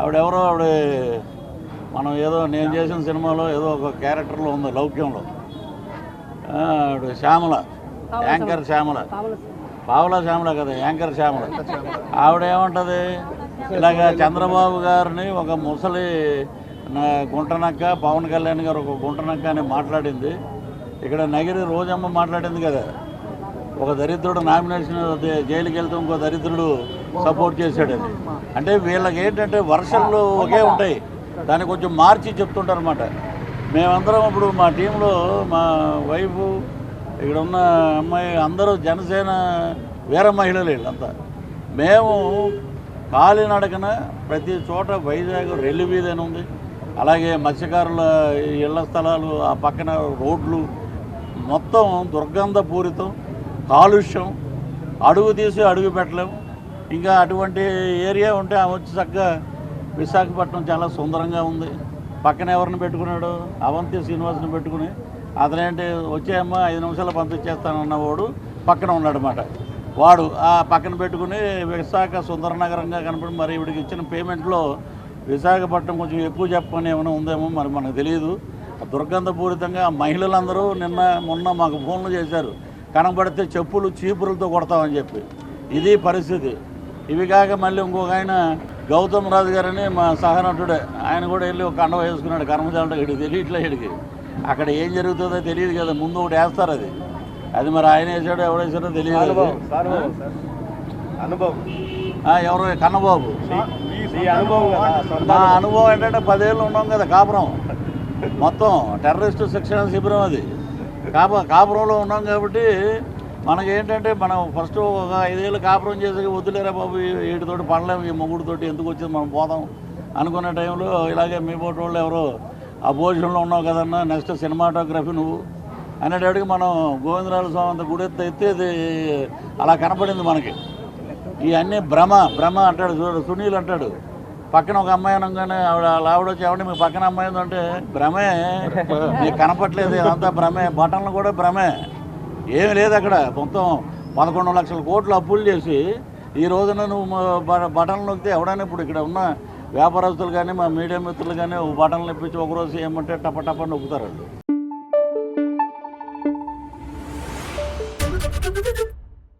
ఆవిడెవరో ఆవిడ మనం ఏదో నేను చేసిన సినిమాలో ఏదో ఒక క్యారెక్టర్లో ఉంది లౌక్యంలో. ఆవిడ శ్యామల యాంకర్ శ్యామల. పావలా శ్యామల కదా యాంకర్ శ్యామల. ఆవిడ ఏమంటది? ఇలాగ చంద్రబాబు గారిని ఒక ముసలి గుంటనక్క పవన్ కళ్యాణ్ గారు ఒక గుంటనక్క అని మాట్లాడింది. ఇక్కడ నగిరి రోజమ్మ మాట్లాడింది కదా. ఒక దరిద్రుడు నామినేషన్ జైలుకి వెళ్తే ఇంకో దరిద్రుడు సపోర్ట్ చేశాడని అంటే వీళ్ళకి ఏంటంటే వర్షన్లు ఒకే ఉంటాయి. దాన్ని కొంచెం మార్చి చెప్తుంటారు అనమాట మేమందరం ఇప్పుడు మా టీంలో మా వైఫ్ ఇక్కడ ఉన్న అమ్మాయి అందరూ జనసేన వీర మహిళలు వీళ్ళంతా. మేము కాలినడకన ప్రతి చోట వైజాగ్ రెల్లి వీధి ఉంది. అలాగే మత్స్యకారుల ఇళ్ళ స్థలాలు ఆ పక్కన రోడ్లు మొత్తం దుర్గంధపూరితం కాలుష్యం. అడుగు తీసి అడుగు పెట్టలేము. ఇంకా అటువంటి ఏరియా ఉంటే ఆమె వచ్చి చక్కగా విశాఖపట్నం చాలా సుందరంగా ఉంది. పక్కన ఎవరిని పెట్టుకున్నాడు? అవంతి శ్రీనివాసుని పెట్టుకుని అతనేంటి వచ్చేయమ్మ ఐదు నిమిషాలు పంపించేస్తానన్నవాడు పక్కన ఉన్నాడనమాట వాడు ఆ పక్కన పెట్టుకుని విశాఖ సుందర నగరంగా కనపడి మరి ఇవిడికి ఇచ్చిన పేమెంట్లో విశాఖపట్నం కొంచెం ఎక్కువ చెప్పని ఏమైనా ఉందేమో మరి మనకు తెలియదు. దుర్గంధపూరితంగా ఆ మహిళలందరూ నిన్న మొన్న మాకు ఫోన్లు చేశారు. కనబడితే చెప్పులు చీపురులతో కొడతామని చెప్పి. ఇది పరిస్థితి. ఇవి కాక మళ్ళీ ఇంకొక ఆయన గౌతమ్ రాజు గారని మా సహనటుడే. ఆయన కూడా వెళ్ళి ఒక కండ వేసుకున్నాడు కర్మచారుడు ఇక్కడికి తెలియట్లే ఇక్కడికి అక్కడ ఏం జరుగుతుందో తెలియదు కదా ముందు ఒకటి వేస్తారు అది. అది మరి ఆయన వేసాడో ఎవడు వేసాడో తెలియదు. అనుభవం. ఎవరు? కన్నబాబు. నా అనుభవం ఏంటంటే పదేళ్ళు ఉన్నాం కదా కాపురం. మొత్తం టెర్రరిస్టు శిక్షణ శిబిరం అది. కాప కాపురంలో ఉన్నాం కాబట్టి మనకేంటంటే మనం ఫస్ట్ ఒక ఐదేళ్ళు కాపురం చేసి వద్దులేరా బాబు వీటితోటి పడలేము ఈ మొగుడితోటి ఎందుకు వచ్చింది మనం పోదాం అనుకున్న టైంలో ఇలాగే మీ పోటీ వాళ్ళు ఎవరో ఆ పొజిషన్లో ఉన్నావు కదన్నా నెక్స్ట్ సినిమాటోగ్రఫీ నువ్వు అనేటప్పటికి మనం గోవిందరాజు స్వామి అంత గుడి ఎత్తి అలా కనపడింది మనకి. ఇవన్నీ భ్రమ భ్రమ అంటాడు సునీల్ అంటాడు. పక్కన ఒక అమ్మాయి అనగానే ఆవిడ ఆవిడ వచ్చి ఆవిడ మీ పక్కన అమ్మాయి ఉందంటే భ్రమే నీకు కనపట్లేదు ఇదంతా భ్రమే బటన్లు కూడా భ్రమే. ఏమి లేదు అక్కడ. మొత్తం పదకొండు లక్షల కోట్లు అప్పులు చేసి ఈ రోజున నువ్వు బ- బటన్లు నొక్కితే ఎవడైనా ఇప్పుడు ఇక్కడ ఉన్న వ్యాపారస్తులు కానీ మా మీడియా మిత్రులు కానీ బటన్లు ఇప్పించి ఒకరోజు ఏమంటే టప టప నొక్కుతారు వాళ్ళు